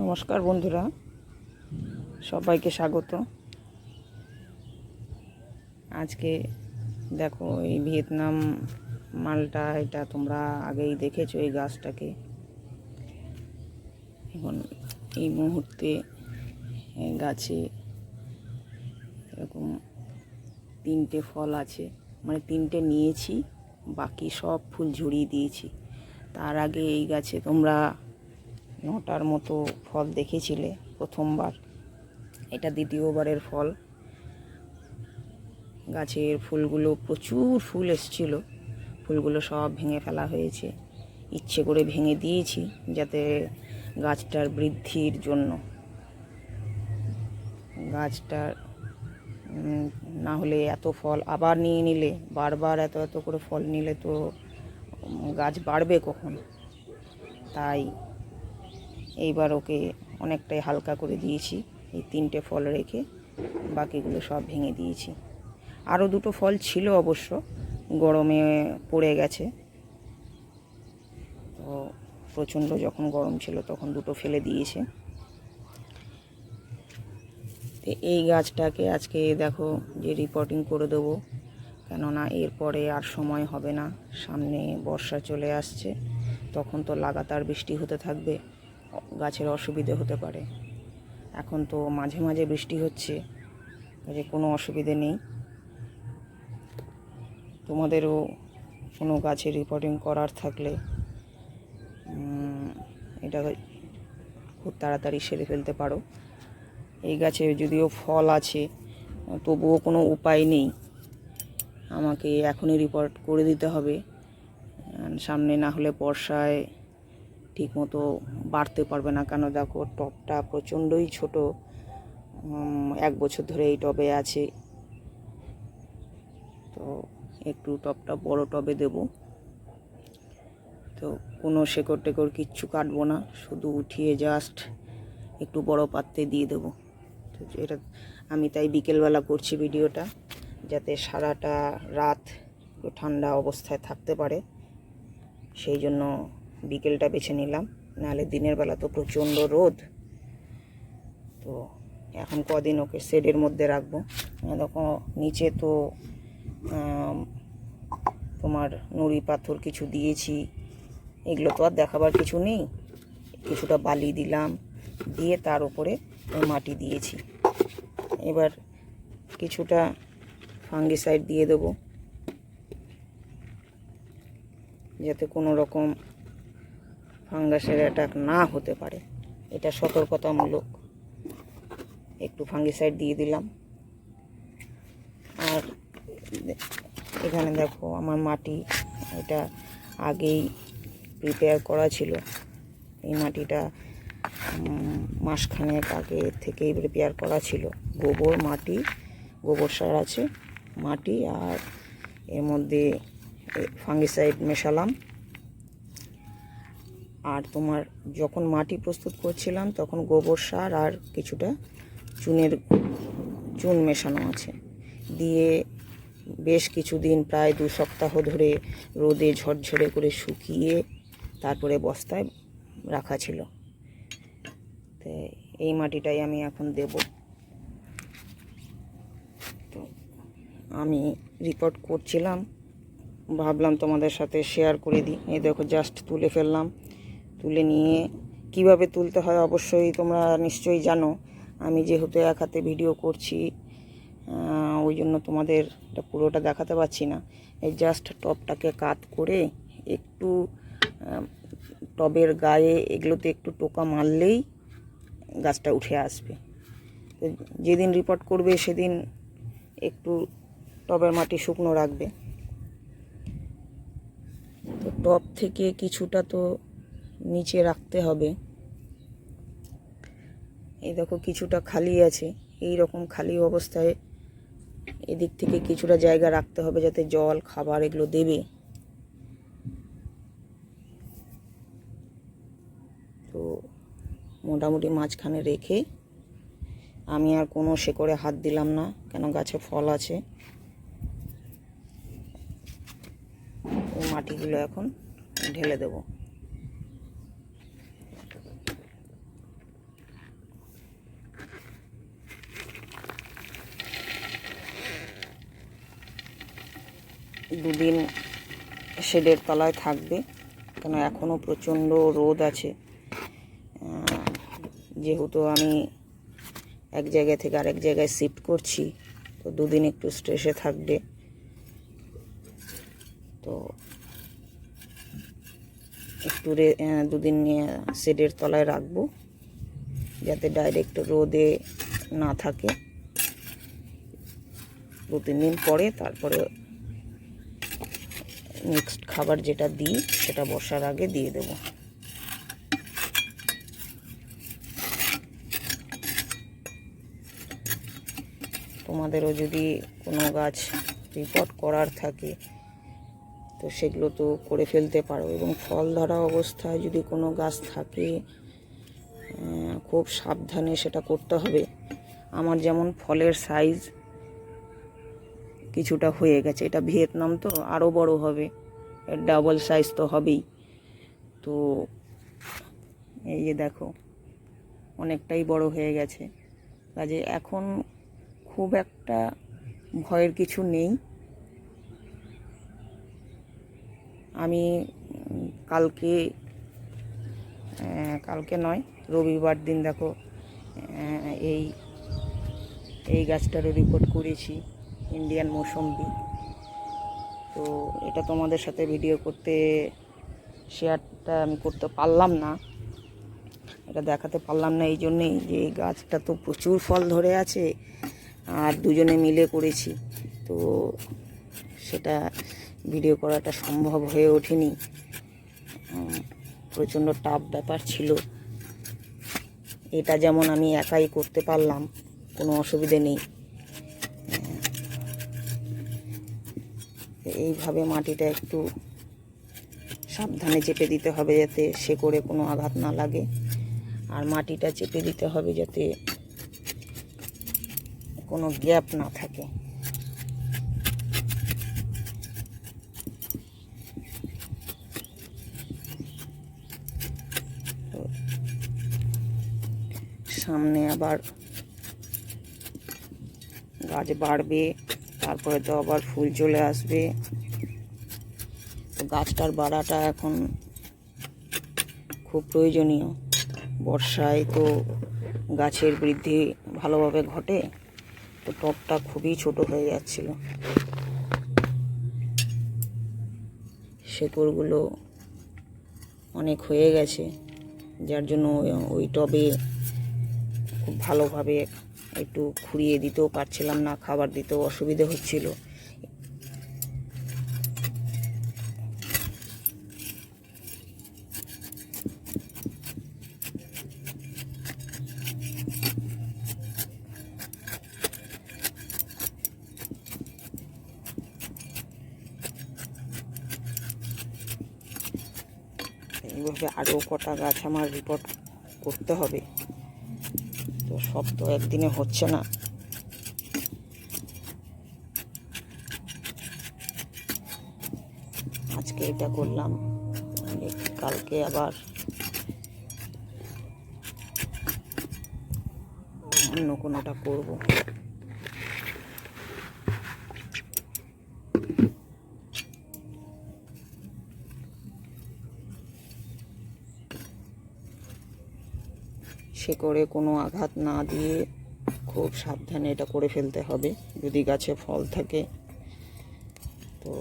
নমস্কার বন্ধুরা, সবাইকে স্বাগত। আজকে দেখো এই ভিয়েতনাম মালটা, এটা তোমরা আগেই দেখেছ এই গাছটাকে। এখন এই মুহূর্তে গাছে এরকম তিনটে ফল আছে মানে তিনটে নিয়েছি, বাকি সব ফুল ঝরিয়ে দিয়েছি। তার আগে এই গাছে তোমরা নটার মতো ফল দেখেছিলে প্রথমবার। এটা দ্বিতীয়বারের ফল। গাছের ফুলগুলো প্রচুর ফুল এসছিল। ফুলগুলো সব ভেঙে ফেলা হয়েছে। ইচ্ছে করে ভেঙে দিয়েছি যাতে গাছটার বৃদ্ধির জন্য। গাছটার না হলে এত ফল আবার নিয়ে নিলে, বারবার এত এত করে ফল নিলে তো গাছ বাড়বে কখন? তাই এইবার ওকে অনেকটাই হালকা করে দিয়েছি। এই তিনটে ফল রেখে বাকিগুলো সব ভেঙে দিয়েছি। আরও দুটো ফল ছিল অবশ্য, গরমে পড়ে গেছে। তো প্রচণ্ড যখন গরম ছিল তখন দুটো ফেলে দিয়েছে। তো এই গাছটাকে আজকে দেখো যে রিপোর্টিং করে দেবো। কেননা এরপরে আর সময় হবে না। সামনে বর্ষা চলে আসছে, তখন তো লাগাতার বৃষ্টি হতে থাকবে। গাছের অসুবিধে হতে পারে। এখন তো মাঝে মাঝে বৃষ্টি হচ্ছে, যে কোনো অসুবিধে নেই। তোমাদেরও কোনো গাছের রিপোর্টিং করার থাকলে এটা খুব তাড়াতাড়ি সেরে ফেলতে পারো। এই গাছে যদিও ফল আছে, তবুও কোনো উপায় নেই। আমাকে এখনই রিপোর্ট করে দিতে হবে। সামনে না হলে বর্ষায় ঠিকমতো বাড়তে পারবে না। কেন দেখো টবটা প্রচণ্ডই ছোট। এক বছর ধরে এই টবে আছে। তো একটু টবটা বড় টবে দেব। তো কোনো শেকড় টেকড় কিচ্ছু কাটবো না। শুধু উঠিয়ে জাস্ট একটু বড় পাত্রে দিয়ে দেবো। তো এটা আমি তাই বিকেলবেলা করছি ভিডিওটা, যাতে সারাটা রাত ঠান্ডা অবস্থায় থাকতে পারে। সেই জন্য বিকেলটা বেছে নিলাম। নাহলে দিনের বেলা তো প্রচণ্ড রোদ। তো এখন কদিন ওকে শেডের মধ্যে রাখব। দেখো, নিচে তো তোমার নুড়ি পাথর কিছু দিয়েছি। এগুলো তো আর দেখাবার কিছু নেই। কিছুটা বালি দিলাম। দিয়ে তার উপরে মাটি দিয়েছি। এবার কিছুটা ফাঙ্গিসাইড দিয়ে দেবো। যাতে কোনো রকম ফাঙ্গাসের অ্যাটাক না হতে পারে। এটা সতর্কতামূলক। একটু ফাঙ্গিসাইড দিয়ে দিলাম। আর এখানে দেখো আমার মাটি, এটা আগেই প্রিপেয়ার করা ছিল। এই মাটিটা মাসখানেক আগে থেকেই প্রিপেয়ার করা ছিল। গোবর মাটি, গোবর সার আছে, মাটি, আর এর মধ্যে ফাঙ্গিসাইড মেশালাম। আর তোমার যখন মাটি প্রস্তুত করছিলাম, তখন গোবর সার আর কিছুটা চুনের, চুন মেশানো আছে। দিয়ে বেশ কিছুদিন, প্রায় দু সপ্তাহ ধরে রোদে ঝরঝরে করে শুকিয়ে তারপরে বস্তায় রাখা ছিল। তো এই মাটিটাই আমি এখন দেব। তো আমি রিপোর্ট করছিলাম। ভাবলাম তোমাদের সাথে শেয়ার করে দিই। এই দেখো জাস্ট তুলে ফেললাম। তুলে নিয়ে কীভাবে তুলতে হয় অবশ্যই তোমরা নিশ্চয়ই জানো। আমি যেহেতু এক হাতে ভিডিও করছি ওই জন্য তোমাদের এটা পুরোটা দেখাতে পারছি না। এই জাস্ট টপটাকে কাত করে একটু টবের গায়ে এগুলোতে একটু টোকা মারলেই গাছটা উঠে আসবে। তো যেদিন রিপোর্ট করবে সেদিন একটু টবের মাটি শুকনো রাখবে। তো টপ থেকে কিছুটা তো নিচে রাখতে হবে। এই দেখো কিছুটা খালি আছে। এই রকম খালি অবস্থায় এদিক থেকে কিছুটা জায়গা রাখতে হবে যাতে জল, খাবার এগুলো দেবে। তো মোটামুটি মাঝখানে রেখে আমি আর কোনো শেকড়ে হাত দিলাম না, কেন গাছে ফল আছে। মাটিগুলো এখন ঢেলে দেবো। দুদিন শেডের তলায় থাকবে, কেন এখনও প্রচণ্ড রোদ আছে। যেহেতু আমি এক জায়গা থেকে আরেক জায়গায় শিফট করছি, তো দুদিন একটু স্ট্রেসে থাকবে। তো একটু রে দুদিন শেডের তলায় রাখব, যাতে ডাইরেক্ট রোদে না থাকে। দু তিন দিন পরে তারপরে মিক্সড খাবার যেটা দিই, সেটা বসার আগে দিয়ে দেব। তোমাদেরও যদি কোনো গাছ রিপোর্ট করার থাকে, তো সেগুলো তো করে ফেলতে পারো। এবং ফল ধরা অবস্থায় যদি কোনো গাছ থাকে খুব সাবধানে সেটা করতে হবে। আমার যেমন ফলের সাইজ কিছুটা হয়ে গেছে। এটা ভিয়েতনাম তো আরও বড় হবে। ডাবল সাইজ তো হবেই। তো এই যে দেখো, অনেকটাই বড় হয়ে গেছে। কাজে এখন খুব একটা ভয়ের কিছু নেই। আমি কালকে কালকে নয়, রবিবার দিন দেখো এই এই গাছটারও রিপোর্ট করেছি। ইন্ডিয়ান মৌসম্বি। তো এটা তোমাদের সাথে ভিডিও করতে শেয়ারটা আমি করতে পারলাম না। এটা দেখাতে পারলাম না এই জন্যেই যে এই গাছটা তো প্রচুর ফল ধরে আছে আর দুজনে মিলে করেছি। তো সেটা ভিডিও করাটা সম্ভব হয়ে ওঠেনি। প্রচণ্ড টাফ ব্যাপার ছিল। এটা যেমন আমি একাই করতে পারলাম, কোনো অসুবিধে নেই। এইভাবে মাটিটা একটু সাবধানে চেপে দিতে হবে যাতে শেকড়ে কোনো আঘাত না লাগে। আর মাটিটা চেপে দিতে হবে যাতে কোনো গ্যাপ না থাকে। সামনে আবার গাছ বাড়বে। তারপরে তো আবার ফুল চলে আসবে। গাছটার বাড়াটা এখন খুব প্রয়োজনীয়। বর্ষায় তো গাছের বৃদ্ধি ভালোভাবে ঘটে। তো টবটা খুবই ছোট হয়ে যাচ্ছিল। শেকড়গুলো অনেক হয়ে গেছে। যার জন্য ওই টবে খুব ভালোভাবে একটু খুঁড়িয়ে দিতেও পারছিলাম না, খাবার দিতেও অসুবিধে হচ্ছিল। এইভাবে আরও কটা গাছ আমার রিপোর্ট করতে হবে। সব তো একদিনে হচ্ছে না। আজকে এটা করলাম। মানে কালকে আবার অন্য কোনোটা করব। শেকড়ে কোনো আঘাত না দিয়ে খুব সাবধানে এটা করে ফেলতে হবে, যদি গাছে ফল থাকে। তো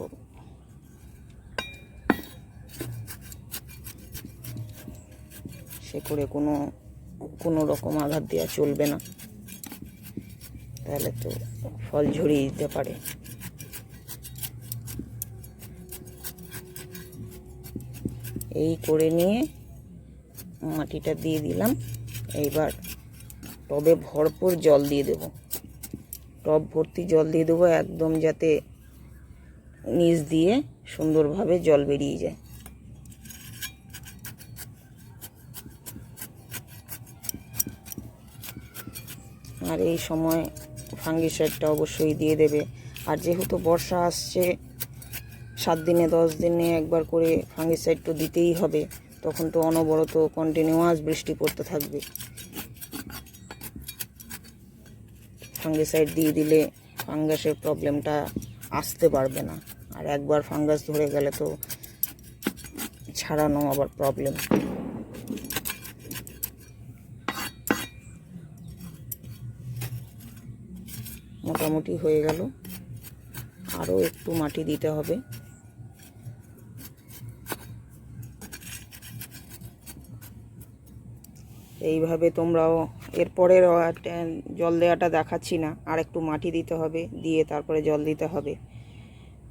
শেকড়ে কোনো কোনো রকম আঘাত দেওয়া চলবে না। তাহলে তো ফল ঝরিয়ে দিতে পারে। এই করে নিয়ে মাটিটা দিয়ে দিলাম। এইবার টবে ভরপুর জল দিয়ে দেব। টব ভর্তি জল দিয়ে দেবো একদম যাতে নিচ দিয়ে সুন্দরভাবে জল বেরিয়ে যায়। আর এই সময় ফাঙ্গিসাইডটা অবশ্যই দিয়ে দেবে। আর যেহেতু বর্ষা আসছে, সাত দিনে, দশ দিনে একবার করে ফাঙ্গিসাইড তো দিতেই হবে, তখন তো অনবরত কন্টিনিউয়াস বৃষ্টি পড়তে থাকবে। ফাঙ্গিসাইড দিয়ে দিলে ফাঙ্গাসের প্রবলেমটা আসতে পারবে না। আর একবার ফাঙ্গাস ধরে গেলে তো ছাড়ানো আবার প্রবলেম মোটামুটি হয়ে গেল। আরও একটু মাটি দিতে হবে। এইভাবে তোমরাও এরপরের জল দেওয়াটা দেখাচ্ছি না। আর একটু মাটি দিতে হবে, দিয়ে তারপরে জল দিতে হবে।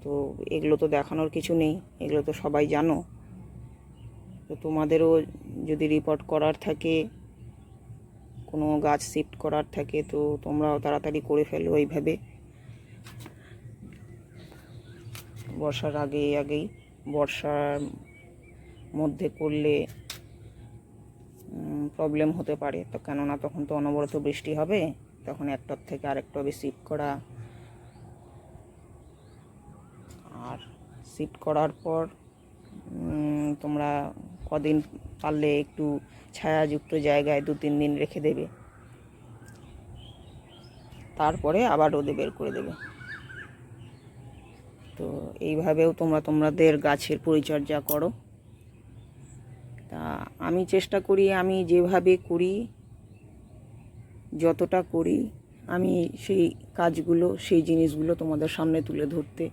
তো এগুলো তো দেখানোর কিছু নেই, এগুলো তো সবাই জানো। তো তোমাদেরও যদি রিপোর্ট করার থাকে, কোনো গাছ শিফট করার থাকে, তো তোমরাও তাড়াতাড়ি করে ফেলো এইভাবে। বর্ষার আগে আগেই, বর্ষার মধ্যে করলে প্রবলেম হতে পারে। তো কেননা তখন তো অনবরত বৃষ্টি হবে, তখন একটার থেকে আরেকটা হবে শিফট করা। আর শিফট করার পর তোমরা কদিন পারলে একটু ছায়াযুক্ত জায়গায় দু, তিন দিন রেখে দেবে। তারপরে আবার রোদে বের করে দেবে। তো এইভাবেও তোমরা তোমাদের গাছের পরিচর্যা করো। তা আমি চেষ্টা করি, আমি যেভাবে করি, যতটা করি, আমি সেই কাজগুলো, সেই জিনিসগুলো তোমাদের সামনে তুলে ধরতে।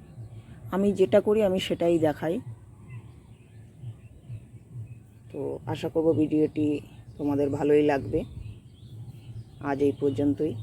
আমি যেটা করি, আমি সেটাই দেখাই। তো আশা করব ভিডিওটি তোমাদের ভালোই লাগবে। আজ এই পর্যন্তই।